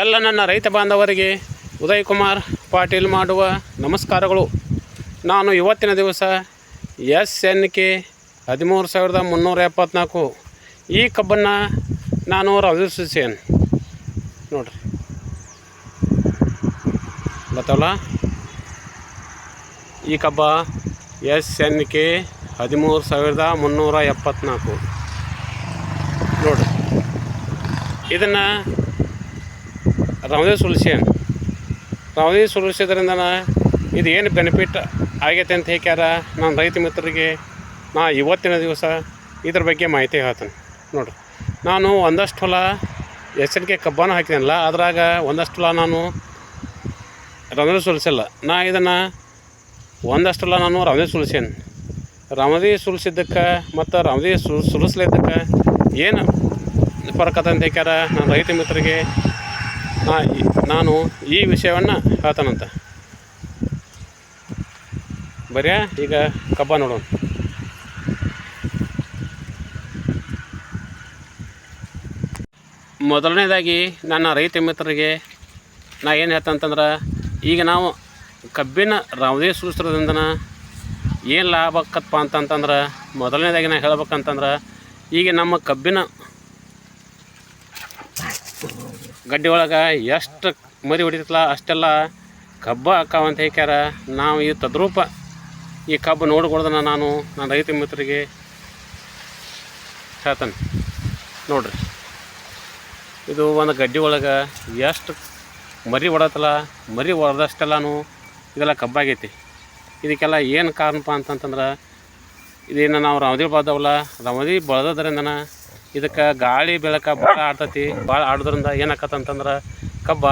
ಎಲ್ಲ ನನ್ನ ರೈತ ಬಾಂಧವರಿಗೆ ಉದಯ್ ಕುಮಾರ್ ಪಾಟೀಲ್ ಮಾಡುವ ನಮಸ್ಕಾರಗಳು. ನಾನು ಇವತ್ತಿನ ದಿವಸ ಎಸ್ ಎನ್ ಕೆ ಹದಿಮೂರು ಸಾವಿರದ ಮುನ್ನೂರ ಎಪ್ಪತ್ನಾಲ್ಕು ಈ ಕಬ್ಬನ್ನು ನಾನು ರವಿಸುಸೇನ್ ನೋಡ್ರಿ. ಗೊತ್ತಲ್ಲ? ಈ ಕಬ್ಬ ಎಸ್ ಎನ್ ಕೆ ಹದಿಮೂರು ಸಾವಿರದ ಮುನ್ನೂರ ಎಪ್ಪತ್ನಾಲ್ಕು. ನೋಡ್ರಿ. ಇದನ್ನು ರವದೇ ಸುಲ್ಸ್ಯಾನ ರವದೇ ಸುಲಿಸಿದ್ರಿಂದ ಇದು ಏನು ಬೆನಿಫಿಟ್ ಆಗೈತೆ ಅಂತ ಹೇಳ್ಯಾರ ನಾನು ರೈತ ಮಿತ್ರರಿಗೆ ನಾ ಇವತ್ತಿನ ದಿವಸ ಇದ್ರ ಬಗ್ಗೆ ಮಾಹಿತಿ ಹೇಳ್ತೇನೆ. ನೋಡಿರಿ, ನಾನು ಒಂದಷ್ಟು ಹೊಲ ಎಸ್ ಎನ್ ಕೆ ಕಬ್ಬಾನ ಹಾಕಿದ್ದೀನಲ್ಲ ಅದ್ರಾಗ ಒಂದಷ್ಟು ಹೊಲ ನಾನು ರವದೇ ಸುಲಿಸಿಲ್ಲ. ನಾ ಇದನ್ನು ಒಂದಷ್ಟು ಹೊಲ ನಾನು ರವದೇ ಸುಲಿಸೇನೆ. ರವದಿ ಸುಲಿಸಿದ್ದಕ್ಕೆ ಮತ್ತು ರವದಿ ಸು, ಸುಲಿಸ್ಲಿದ್ದಕ್ಕೆ ಏನು ಫರಕ್ ಅಂತ ಹೇಳ್ಯಾರ ನಾನು ರೈತ ಮಿತ್ರರಿಗೆ ನಾನು ಈ ವಿಷಯವನ್ನು ಹೇಳ್ತಾನಂತ. ಬರ್ಯಾ, ಈಗ ಕಬ್ಬ ನೋಡೋಣ. ಮೊದಲನೇದಾಗಿ ನನ್ನ ರೈತ ಮಿತ್ರರಿಗೆ ನಾ ಏನು ಹೇಳ್ತಂತಂದ್ರೆ ಈಗ ನಾವು ಕಬ್ಬಿನ ರವದೇ ಸೂತ್ರದಿಂದ ಏನು ಲಾಭ ಆಕತ್ತಪ್ಪ ಅಂತಂತಂದ್ರೆ, ಮೊದಲನೇದಾಗಿ ನಾ ಹೇಳ್ಬೇಕಂತಂದ್ರೆ, ಈಗ ನಮ್ಮ ಕಬ್ಬಿನ ಗಡ್ಡೆ ಒಳಗೆ ಎಷ್ಟು ಮರಿ ಹೊಡಿತಲ್ಲ ಅಷ್ಟೆಲ್ಲ ಕಬ್ಬ ಹಾಕಾವಂತ ಹೇಳ್ಯಾರ ನಾವು ಈ ತದ್ರೂಪ ಈ ಕಬ್ಬು ನೋಡ್ಕೊಡ್ದನ ನಾನು ನನ್ನ ರೈತ ಮಿತ್ರರಿಗೆ ಹೇಳ್ತಾನೆ. ನೋಡ್ರಿ. ಇದು ಒಂದು ಗಡ್ಡೆ ಒಳಗೆ ಎಷ್ಟು ಮರಿ ಹೊಡತ್ತಲ್ಲ ಮರಿ ಹೊಡೆದಷ್ಟೆಲ್ಲೂ ಇದೆಲ್ಲ ಕಬ್ಬಾಗೈತಿ ಇದಕ್ಕೆಲ್ಲ ಏನು ಕಾರಣಪ್ಪ ಅಂತಂತಂದ್ರೆ, ಇದೇನು ನಾವು ರವದಿ ಬೆಳೆದವಲ್ಲ, ರವದಿ ಬೆಳೆದ್ರಿಂದನ ಇದಕ್ಕೆ ಗಾಳಿ ಬೆಳಕ ಭಾಳ ಆಡ್ತೈತಿ, ಭಾಳ ಆಡೋದ್ರಿಂದ ಏನಾಕತ್ತಂತಂದ್ರೆ ಕಬ್ಬ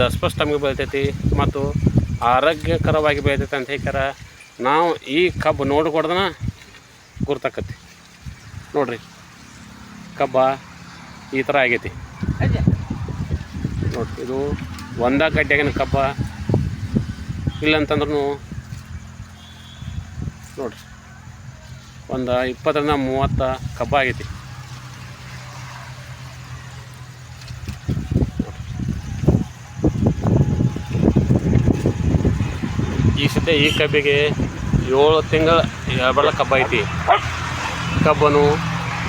ದಸ್ಪಷ್ಟಮಿಗೆ ಬೆಳಿತೈತಿ ಮತ್ತು ಆರೋಗ್ಯಕರವಾಗಿ ಬೆಳಿತೈತಿ ಅಂತ ಹೇಳ್ಯಾರ ನಾವು ಈ ಕಬ್ಬು ನೋಡ್ಕೊಡ್ದನ ಗುರ್ತಾಕತಿ ನೋಡ್ರಿ, ಕಬ್ಬ ಈ ಥರ ಆಗೈತಿ. ನೋಡ್ರಿ, ಇದು ಒಂದ ಗಡ್ಡೆಗಿನ ಕಬ್ಬ ಇಲ್ಲಂತಂದ್ರೂ ನೋಡ್ರಿ, ಒಂದು ಇಪ್ಪತ್ತರಿಂದ ಮೂವತ್ತ ಕಬ್ಬ ಆಗೈತಿ. ಈ ಸದ್ಯ ಈ ಕಬ್ಬಿಗೆ ಏಳು ತಿಂಗಳ ಎಳಬಳ ಕಬ್ಬ ಐತಿ. ಕಬ್ಬನು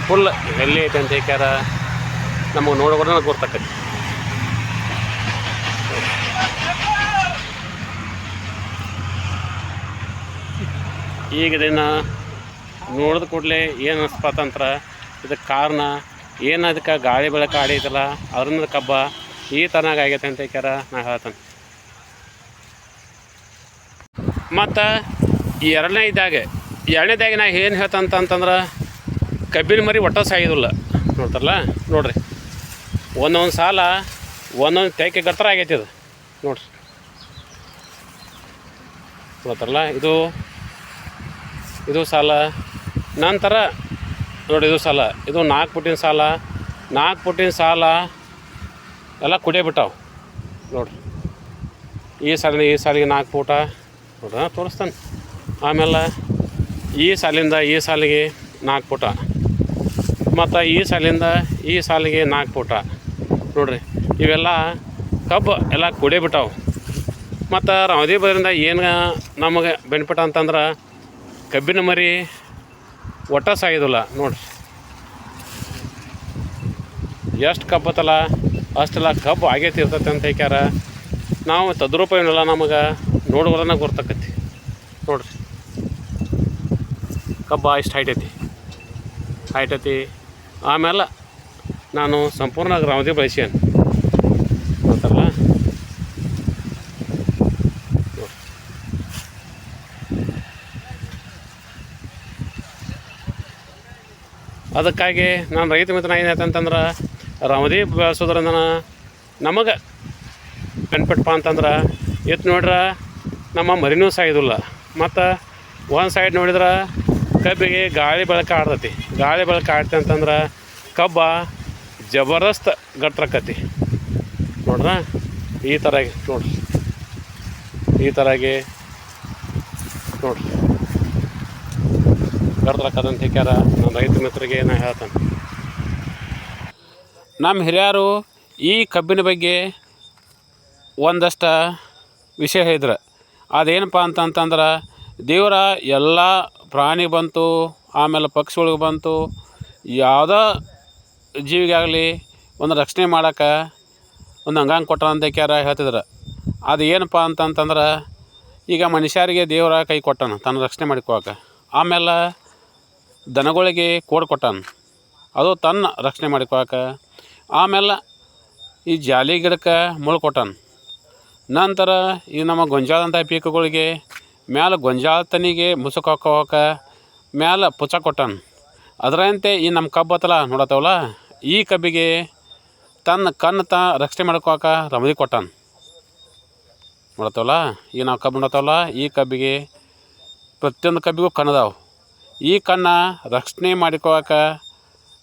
ಫುಲ್ ಎಲ್ಲಿ ಐತೆ ಅಂತ ಹೇಳ್ಯಾರ ನಮಗೆ ನೋಡೋಣ ಗೊತ್ತಾಕತಿ ಈಗ ದಿನ ನೋಡಿದ ಕೂಡಲೇ ಏನು ಅನಿಸ್ಪತಂತ್ರ ಇದಕ್ಕೆ ಕಾರಣ ಏನು ಅದಕ್ಕೆ ಗಾಳಿ ಬೆಳಕು ಆಡೈತಲ್ಲ ಅದರಿಂದ ಕಬ್ಬ ಈ ತರ ಆಗೈತೆ ಅಂತ ಹೇಳ್ಯಾರ ನಾ ಹೇಳ್ತೇನೆ. ಮತ್ತು ಎರಡನೇ ಇದ್ದಾಗ ಎರಡನೇದಾಗಿ ನಾ ಏನು ಹೇಳ್ತಂತ ಅಂತಂದ್ರೆ, ಕಬ್ಬಿನ ಮರಿ ಒಟ್ಟ ಸಾಯೋದಿಲ್ಲ. ನೋಡ್ತಾರಲ್ಲ? ನೋಡ್ರಿ. ಒಂದೊಂದು ಸಾಲ ಒಂದೊಂದು ತೆಕ್ಕೆ ಗತ್ತರ ಆಗೈತಿ ಇದು. ನೋಡ್ರಿ. ನೋಡ್ತಾರಲ್ಲ? ಇದು ಇದು ಸಾಲ. ನಂತರ ನೋಡಿ ಇದು ಸಾಲ. ಇದು ನಾಲ್ಕು ಪುಟ್ಟಿನ ಸಾಲ. ನಾಲ್ಕು ಪುಟ್ಟಿನ ಸಾಲ ಎಲ್ಲ ಕುಡಿಯೇ ಬಿಟ್ಟಾವು ನೋಡ್ರಿ. ಈ ಸಾಲಿನ, ಈ ಸಾಲಿಗೆ ನಾಲ್ಕು ಪೂಟ. ನೋಡ್ರ ತೋರಿಸ್ತಾನೆ. ಆಮೇಲೆ ಈ ಸಾಲಿಂದ ಈ ಸಾಲಿಗೆ ನಾಲ್ಕು ಪುಟ. ಮತ್ತು ಈ ಸಾಲಿಂದ ಈ ಸಾಲಿಗೆ ನಾಲ್ಕು ಪುಟ. ನೋಡ್ರಿ, ಇವೆಲ್ಲ ಕಬ್ಬು ಎಲ್ಲ ಕುಡಿಯೇ ಬಿಟ್ಟಾವು ಮತ್ತು ರಾವದಿ ಬದರಿಂದ ಏನು ನಮಗೆ ಬೆನಿಫಿಟ್ ಅಂತಂದ್ರೆ ಕಬ್ಬಿನ ಮರಿ ಒಟ್ಟ ಸಾಯೋದಿಲ್ಲ. ನೋಡ್ರಿ. ಎಷ್ಟು ಕಬ್ಬತ್ತಲ್ಲ ಅಷ್ಟೆಲ್ಲ ಕಬ್ಬು ಆಗೈತಿ ಅಂತ ಹೇಳ್ಯಾರ ನಾವು ತದ್ರೂಪ ಏನಲ್ಲ ನಮಗೆ. ನೋಡುವರನ್ನ ಗೊತ್ತಾಕತಿ ನೋಡ್ರಿ. ಕಬ್ಬ ಇಷ್ಟು ಹೈಟ್ ಐತಿ. ಹೈಟ್ ಐತಿ. ಆಮೇಲೆ ನಾನು ಸಂಪೂರ್ಣ ಗ್ರಾಮದೇ ಬಯಸ್ಯಾನ ಗೊತ್ತಲ್ಲ? ಅದಕ್ಕಾಗಿ ನಾನು ರೈತ ಮಿತ್ರ ಏನಾಯ್ತು ಅಂತಂದ್ರೆ ರವದಿ ಬೆಳೆಸೋದ್ರಿಂದ ನಮಗೆ ಬೆನಿಫಿಟ್ಪ ಅಂತಂದ್ರೆ ಇತ್ತು ನೋಡ್ರೆ ನಮ್ಮ ಮರಿನೂ ಸಾಯೋದಿಲ್ಲ ಮತ್ತು ಒಂದು ಸೈಡ್ ನೋಡಿದ್ರೆ ಕಬ್ಬಿಗೆ ಗಾಳಿ ಬೆಳಕು ಆಡ್ತೈತಿ. ಗಾಳಿ ಬೆಳಕು ಆಡ್ತಿ ಅಂತಂದ್ರೆ ಕಬ್ಬ ಜಬರ್ದಸ್ತ್ ಗಟ್ರಕ್ಕತಿ ನೋಡ್ರ? ಈ ಥರ ನೋಡ್ರಿ. ಈ ಥರಾಗಿ ನೋಡ್ರಿ. ಗಟ್ರಕ್ಕದಂತ ಹೇಳ್ಯಾರ ನಮ್ಮ ರೈತ ಮಿತ್ರರಿಗೆ ನಾ ಹೇಳ್ತಾನೆ. ನಮ್ಮ ಹಿರಿಯರು ಈ ಕಬ್ಬಿನ ಬಗ್ಗೆ ಒಂದಷ್ಟು ವಿಷಯ ಹೇಳಿದ್ರು. ಅದೇನಪ್ಪ ಅಂತಂತಂದ್ರೆ ದೇವರ ಎಲ್ಲ ಪ್ರಾಣಿ ಬಂತು, ಆಮೇಲೆ ಪಕ್ಷಿಗಳಿಗೆ ಬಂತು. ಯಾವುದೋ ಜೀವಿಗಾಗಲಿ ಒಂದು ರಕ್ಷಣೆ ಮಾಡೋಕ್ಕೆ ಒಂದು ಅಂಗಾಂಗ ಕೊಟ್ಟಾನ ಅಂತ ಕ್ಯಾರ ಹೇಳ್ತಿದ್ರು. ಅದು ಏನಪ್ಪ ಅಂತಂತಂದ್ರೆ ಈಗ ಮನುಷ್ಯರಿಗೆ ದೇವರ ಕೈ ಕೊಟ್ಟಾನ, ತನ್ನ ರಕ್ಷಣೆ ಮಾಡಿಕೋಕೆ ಆಮೇಲೆ ದನಗಳಿಗೆ ಕೋಡ್ ಕೊಟ್ಟಾನ, ಅದು ತನ್ನ ರಕ್ಷಣೆ ಮಾಡಿಕೋಕೆ ಆಮೇಲೆ ಈ ಜಾಲಿ ಗಿಡಕ್ಕೆ ಮುಳ್ಳು ಕೊಟ್ಟಾನ. ನಂತರ ಈ ನಮ್ಮ ಗೊಂಜಾಳದಂಥ ಪೀಕುಗಳಿಗೆ ಮ್ಯಾಲೆ ಗೊಂಜಾಳ ತನಿಗೆ ಮುಸುಕು ಹಾಕೋಕೆ ಮ್ಯಾಲೆ ಪುಚ್ಚ ಕೊಟ್ಟಾನ. ಅದರಂತೆ ಈ ನಮ್ಮ ಕಬ್ಬು ಹತ್ತಲ್ಲ ನೋಡತ್ತವಲ್ಲ, ಈ ಕಬ್ಬಿಗೆ ತನ್ನ ಕಣ್ಣು ತ ರಕ್ಷಣೆ ಮಾಡ್ಕೋಕ ರಮದಿ ಕೊಟ್ಟಾನ. ನೋಡತ್ತವಲ್ಲ ಈಗ ನಾವು ಕಬ್ಬು ನೋಡತ್ತವಲ್ಲ, ಈ ಕಬ್ಬಿಗೆ ಪ್ರತಿಯೊಂದು ಕಬ್ಬಿಗೂ ಕಣ್ಣದಾವು. ಈ ಕಣ್ಣ ರಕ್ಷಣೆ ಮಾಡಿಕೋಕ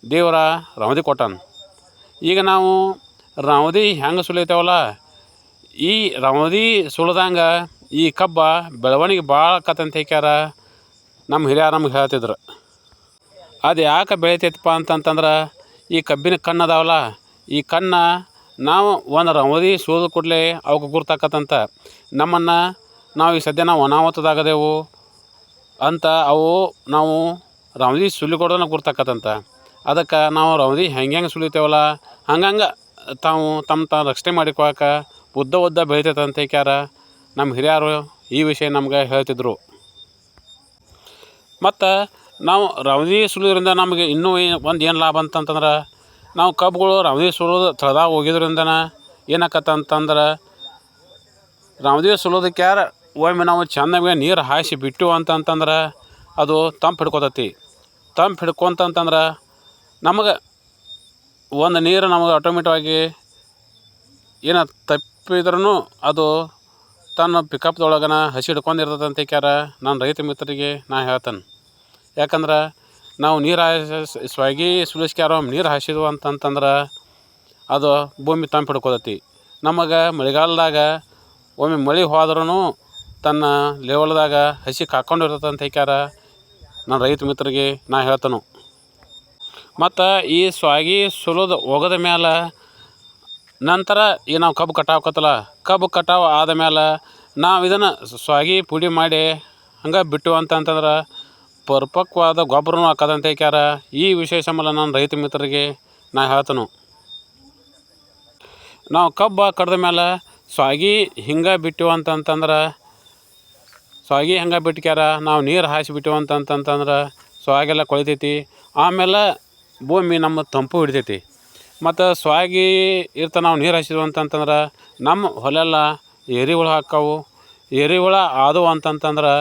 ದೇವರ ರಮದಿ ಕೊಟ್ಟಾನ. ಈಗ ನಾವು ರಮದಿ ಹೆಂಗೆ ಸುಲಿತೇವಲ್ಲ ಈ ರಮದಿ ಸುಳ್ದಂಗೆ ಈ ಕಬ್ಬ ಬೆಳವಣಿಗೆ ಭಾಳ ಆಕತ್ತಂತ ಹೇಳ್ಯಾರ ನಮ್ಮ ಹಿರಿಯರು ನಮ್ಗೆ ಹೇಳ್ತಿದ್ರು. ಅದು ಯಾಕೆ ಬೆಳಿತೈತಪ್ಪ ಅಂತಂತಂದ್ರೆ ಈ ಕಬ್ಬಿನ ಕಣ್ಣು ಅದಾವಲ್ಲ, ಈ ಕಣ್ಣು ನಾವು ಒಂದು ರಮದಿ ಸೂದ ಕೂಡಲೇ ಅವಕ್ಕೆ ಗುರ್ತಾಕತ್ತಂತ. ನಮ್ಮನ್ನು ನಾವು ಈ ಸದ್ಯ ನಾವು ಅನಾಹುತದಾಗದೆವು ಅಂತ ಅವು ನಾವು ರಮದಿ ಸುಲಿಕೊಡೋದನ್ನ ಗುರ್ತಾಕತ್ತಂತ. ಅದಕ್ಕೆ ನಾವು ರಮದಿ ಹೆಂಗೆ ಹೆಂಗೆ ಸುಲಿತೇವಲ್ಲ ಹಂಗಂಗೆ ತಾವು ತಮ್ಮ ತಾವು ರಕ್ಷಣೆ ಮಾಡಿಕೊಳಕ್ಕೆ ಉದ್ದ ಉದ್ದ ಬೆಳಿತೈತೆ ಅಂತ ಹೇಳ್ಕ್ಯಾರ ನಮ್ಮ ಹಿರಿಯರು ಈ ವಿಷಯ ನಮ್ಗೆ ಹೇಳ್ತಿದ್ರು. ಮತ್ತು ನಾವು ರವದಿ ಸುಲಿಯೋದ್ರಿಂದ ನಮಗೆ ಇನ್ನೂ ಒಂದು ಏನು ಲಾಭ ಅಂತಂತಂದ್ರೆ ನಾವು ಕಬ್ಬುಗಳು ರವದಿ ಸುಲಿದು ತಳದಾಗ ಹೋಗಿದ್ರಿಂದನ ಏನಾಕತ್ತ ಅಂತಂದ್ರೆ ರವದಿ ಸುಲಿಯೋದಕ್ಕೆ ಯಾರು ಒಮ್ಮೆ ನಾವು ಚೆನ್ನಾಗಿ ನೀರು ಹಾಯಿಸಿ ಬಿಟ್ಟು ಅಂತಂತಂದ್ರೆ ಅದು ತಂಪು ಹಿಡ್ಕೊತತಿ. ತಂಪು ಹಿಡ್ಕೊಂತಂತಂದ್ರೆ ನಮಗೆ ಒಂದು ನೀರು ನಮಗೆ ಏನ ಏನೋ ತಪ್ಪಿದ್ರೂ ಅದು ತನ್ನ ಪಿಕಪ್ದೊಳಗನ ಹಸಿ ಹಿಡ್ಕೊಂಡು ಅಂತ ಕ್ಯಾರ ನಾನು ರೈತ ಮಿತ್ರರಿಗೆ ನಾ ಹೇಳ್ತೇನೆ. ಯಾಕಂದ್ರೆ ನಾವು ನೀರು ಸ್ವಾಗಿ ಸುಳಿಸ್ಕ್ಯಾರ ನೀರು ಹಾಯಿಸಿದ್ವು ಅಂತಂತಂದ್ರೆ ಅದು ಭೂಮಿ ತಂಪು ಹಿಡ್ಕೊತತಿ ನಮಗೆ ಮಳೆಗಾಲದಾಗ ಒಮ್ಮೆ ಮಳೆ ಹೋದ್ರೂ ತನ್ನ ಲೆವಲ್ದಾಗ ಹಸಿ ಕಾಕೊಂಡು ಅಂತ ಕ್ಯಾರ ನನ್ನ ರೈತ ಮಿತ್ರರಿಗೆ ನಾ ಹೇಳ್ತೇನೆ. ಮತ್ತು ಈ ಸ್ವಾಗಿ ಸುಲಿದು ಒಗದ ಮ್ಯಾಲೆ ನಂತರ ಈ ನಾವು ಕಬ್ಬು ಕಟಾವ್ಕತ್ತಲ್ಲ ಕಬ್ಬು ಕಟಾವು ಆದ ಮೇಲೆ ನಾವು ಇದನ್ನು ಸ್ವಾಗಿ ಪುಡಿ ಮಾಡಿ ಹಂಗೆ ಬಿಟ್ಟು ಅಂತಂತಂದ್ರೆ ಪರಿಪಕ್ವಾದ ಗೊಬ್ಬರನೂ ಹಾಕೋದಂತ ಕ್ಯಾರ. ಈ ವಿಷಯ ಸಂಬಂಧ ನಾನು ರೈತ ಮಿತ್ರರಿಗೆ ನಾ ಹೇಳ್ತನು. ನಾವು ಕಬ್ಬು ಕಡ್ದ ಮೇಲೆ ಸ್ವಾಗಿ ಹಿಂಗೆ ಬಿಟ್ಟಿವು ಅಂತಂತಂದ್ರೆ, ಸ್ವಾಗಿ ಹಂಗೆ ಬಿಟ್ಕ್ಯಾರ ನಾವು ನೀರು ಹಾಯಿಸಿ ಬಿಟ್ಟಿವು ಅಂತಂತಂದ್ರೆ ಸ್ವಾಗೆಲ್ಲ ಕೊಳಿತೈತಿ. ಆಮೇಲೆ ಭೂಮಿ ನಮ್ಮ ತಂಪು ಹಿಡಿತೈತಿ. ಮತ್ತು ಸ್ವಾಗಿ ಇರ್ತ ನಾವು ನೀರು ಹಾಯಿಸಿದ್ವು ಅಂತಂತಂದ್ರೆ ನಮ್ಮ ಹೊಲೆಲ್ಲ ಎರೆಹುಳ ಹಾಕ್ಕವು ಎರೆಹುಳ ಆದವು ಅಂತಂತಂದ್ರೆ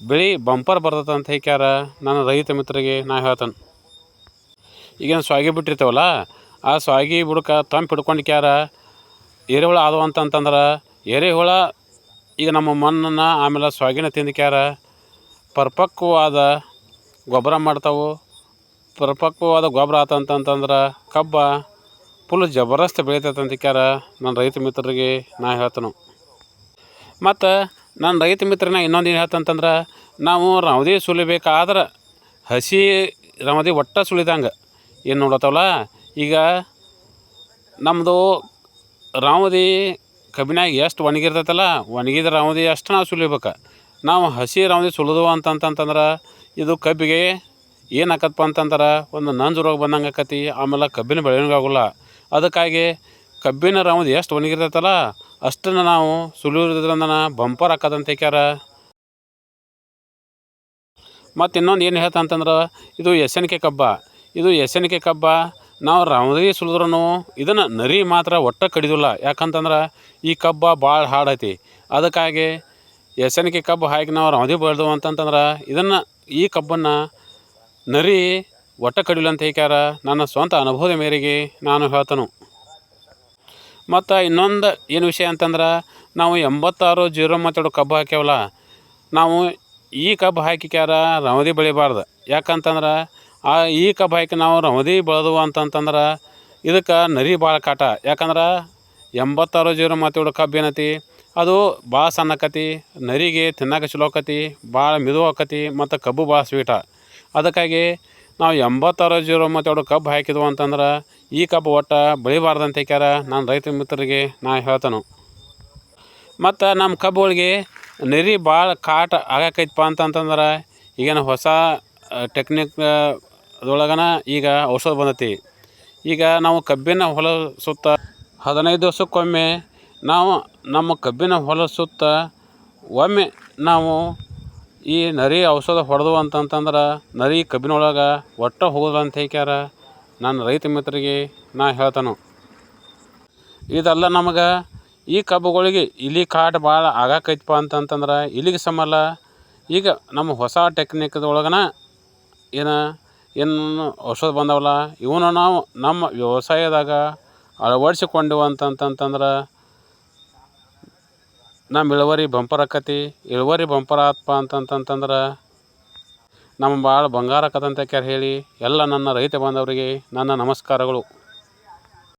ಬೆಳೆ ಬಂಪರ್ ಬರ್ತದೆ ಅಂತ ಹೇಳ್ಯಾರ ನನ್ನ ರೈತ ಮಿತ್ರರಿಗೆ ನಾ ಹೇಳ್ತೇನೆ. ಈಗೇನು ಸ್ವಾಗಿ ಬಿಟ್ಟಿರ್ತೇವಲ್ಲ, ಆ ಸ್ವಾಗಿ ಬುಡಕ್ಕೆ ತಂಪು ಹಿಡ್ಕೊಂಡಿಕ್ಯಾರ ಎರೆಹುಳ ಆದವು ಅಂತಂತಂದ್ರೆ ಎರೆಹುಳ ಈಗ ನಮ್ಮ ಮಣ್ಣನ್ನು ಆಮೇಲೆ ಸ್ವಾಗಿನ ತಿಂದ್ಕ್ಯಾರ ಪರಿಪಕ್ವವಾದ ಗೊಬ್ಬರ ಮಾಡ್ತಾವೆ ಪರಿಪಕ್ವವಾದ ಗೊಬ್ಬರ ಆತಂತಂತಂದ್ರೆ ಕಬ್ಬ ಫುಲ್ ಜಬರ್ದಸ್ತ್ ಬೆಳಿತೈತೆ ಅಂತಿಕ್ಯಾರ ನನ್ನ ರೈತ ಮಿತ್ರರಿಗೆ ನಾ ಹೇಳ್ತೇನೆ. ಮತ್ತು ನನ್ನ ರೈತ ಮಿತ್ರನ ಇನ್ನೊಂದು ಏನು ಹೇಳ್ತಂತಂದ್ರೆ ನಾವು ರವದಿ ಸುಲಿಬೇಕಾದ್ರೆ ಹಸಿ ರವದಿ ಒಟ್ಟ ಸುಲಿದಂಗೆ. ಏನು ನೋಡತ್ತವಲ್ಲ? ಈಗ ನಮ್ಮದು ರವದಿ ಕಬ್ಬಿನಾಗ ಎಷ್ಟು ಒಣಗಿರ್ತೈತಲ್ಲ, ಒಣಗಿದ ರವದಿ ಅಷ್ಟು ನಾವು ಸುಲಿಬೇಕು. ನಾವು ಹಸಿ ರವದಿ ಸುಲಿದು ಅಂತಂತಂತಂದ್ರೆ ಇದು ಕಬ್ಬಿಗೆ ಏನು ಅಂತಂದ್ರೆ, ಒಂದು ನಂಜು ರೋಗ ಬಂದಂಗೆ ಆಕತಿ, ಆಮೇಲೆ ಕಬ್ಬಿನ ಬೆಳವಣಿಗೆ ಆಗೋಲ್ಲ ಅದಕ್ಕಾಗಿ ಕಬ್ಬಿನ ರೌಂದ್ ಎಷ್ಟು ಒಣಗಿರ್ತೈತಲ್ಲ, ಅಷ್ಟನ್ನು ನಾವು ಸುಲಿಯೋದ್ರಿಂದ ಬಂಪರ್ ಹಾಕೋದಂತ ಕ್ಯಾರ ಮತ್ತು ಇನ್ನೊಂದು ಏನು ಹೇಳ್ತಂತಂದ್ರೆ ಇದು ಎಸೆನಿಕೆ ಕಬ್ಬ. ಇದು ಎಸೆನಿಕೆ ಕಬ್ಬ, ನಾವು ರೌಂದಿ ಸುಲಿದ್ರೂ ಇದನ್ನು ನರಿ ಮಾತ್ರ ಒಟ್ಟು ಕಡಿದಿಲ್ಲ. ಯಾಕಂತಂದ್ರೆ, ಈ ಕಬ್ಬ ಭಾಳ ಹಾಡೈತಿ. ಅದಕ್ಕಾಗಿ ಎಸೆನಿಕೆ ಕಬ್ಬು ಹಾಕಿ ನಾವು ರೌಂದಿ ಬೆಳೆದು ಅಂತಂತಂದ್ರೆ, ಇದನ್ನು ಈ ಕಬ್ಬನ್ನು ನರಿ ಒಟ್ಟ ಹೇಳ್ಕ್ಯಾರ? ನನ್ನ ಸ್ವಂತ ಅನುಭವದ ಮೇರೆಗೆ ನಾನು ಹೇಳ್ತನು. ಮತ್ತು ಇನ್ನೊಂದು ಏನು ವಿಷಯ ಅಂತಂದ್ರೆ, ನಾವು ಎಂಬತ್ತಾರು ಜೀರೋ ಮತ್ತೆರಡು ಕಬ್ಬು ಹಾಕ್ಯಾವಲ್ಲ, ನಾವು ಈ ಕಬ್ಬು ಹಾಕಿಕ್ಯಾರ ರವದಿ ಬೆಳಿಬಾರ್ದು. ಯಾಕಂತಂದ್ರೆ, ಆ ಈ ಕಬ್ಬು ಹಾಕಿ ನಾವು ರವದಿ ಬೆಳೆದವು ಅಂತಂತಂದ್ರೆ, ಇದಕ್ಕೆ ನರಿ ಭಾಳ ಕಾಟ. ಯಾಕಂದ್ರೆ, ಎಂಬತ್ತಾರು ಜೀರೋ ಮತ್ತೆರಡು ಕಬ್ಬು ಏನೈತಿ, ಅದು ಭಾಳ ಸಣ್ಣಕತಿ, ನರಿಗೆ ತಿನ್ನಕ್ಕೆ ಚಲೋ ಆಕತಿ ಭಾಳ ಮಿದು ಆಕತಿ ಮತ್ತು ಕಬ್ಬು ಭಾಳ ಸ್ವೀಟ. ಅದಕ್ಕಾಗಿ ನಾವು ಎಂಬತ್ತಾರು ಜೀರೋ ಮೂವತ್ತೆರಡು ಕಬ್ಬು ಹಾಕಿದ್ವು ಅಂತಂದ್ರೆ ಈ ಕಬ್ಬು ಒಟ್ಟು ಬೆಳಿಬಾರ್ದಂತ ಅಂತ ಹೇಳ್ಯಾರ ನಾನು ರೈತ ಮಿತ್ರರಿಗೆ ನಾ ಹೇಳ್ತಾನು. ಮತ್ತು ನಮ್ಮ ಕಬ್ಬುಗಳಿಗೆ ನೆರಿ ಭಾಳ ಕಾಟ ಆಗಾಕೈತಪ್ಪ ಅಂತಂತಂದ್ರೆ ಈಗೇನು ಹೊಸ ಟೆಕ್ನಿಕ್ ಅದೊಳಗನ ಈಗ ಔಷಧ ಬಂದೈತಿ. ಈಗ ನಾವು ಕಬ್ಬಿನ ಹೊಲ ಸುತ್ತ ಹದಿನೈದು ದಿವಸಕ್ಕೊಮ್ಮೆ ನಾವು ನಮ್ಮ ಕಬ್ಬಿನ ಹೊಲ ಸುತ್ತ ಒಮ್ಮೆ ನಾವು ಈ ನರಿ ಔಷಧ ಹೊಡೆದು ಅಂತಂತಂದ್ರೆ ನರಿ ಕಬ್ಬಿನೊಳಗೆ ಒಟ್ಟು ಹೋಗಲ್ಲ ಅಂತ ಹೇಳ್ಯಾರ ನನ್ನ ರೈತ ಮಿತ್ರರಿಗೆ ನಾ ಹೇಳ್ತಾನು. ಇದೆಲ್ಲ ನಮಗೆ ಈ ಕಬ್ಬುಗಳಿಗೆ ಇಲಿ ಕಾಟ ಭಾಳ ಆಗಾಕೈತಪ್ಪ ಅಂತಂತಂದ್ರೆ ಇಲಿಗೆ ಸಮಲ್ಲ ಈಗ ನಮ್ಮ ಹೊಸ ಟೆಕ್ನಿಕ್ದೊಳಗನ ಏನು ಏನು ಔಷಧ ಬಂದವಲ್ಲ ಇವನ್ನ ನಾವು ನಮ್ಮ ವ್ಯವಸಾಯದಾಗ ಅಳವಡಿಸಿಕೊಂಡೆವು ಅಂತಂತಂತಂದ್ರೆ ನಮ್ಮ ಇಳುವರಿ ಬಂಪರ್ ಆಕತಿ. ಇಳುವರಿ ಬಂಪರ್ ಆತಪ್ಪ ಅಂತಂತಂತಂದ್ರೆ ನಮ್ಮ ಭಾಳ ಬಂಗಾರ ಆಕತ್ತಂತ ಕ್ಯಾರ ಹೇಳಿ, ಎಲ್ಲ ನನ್ನ ರೈತ ಬಾಂಧವರಿಗೆ ನನ್ನ ನಮಸ್ಕಾರಗಳು.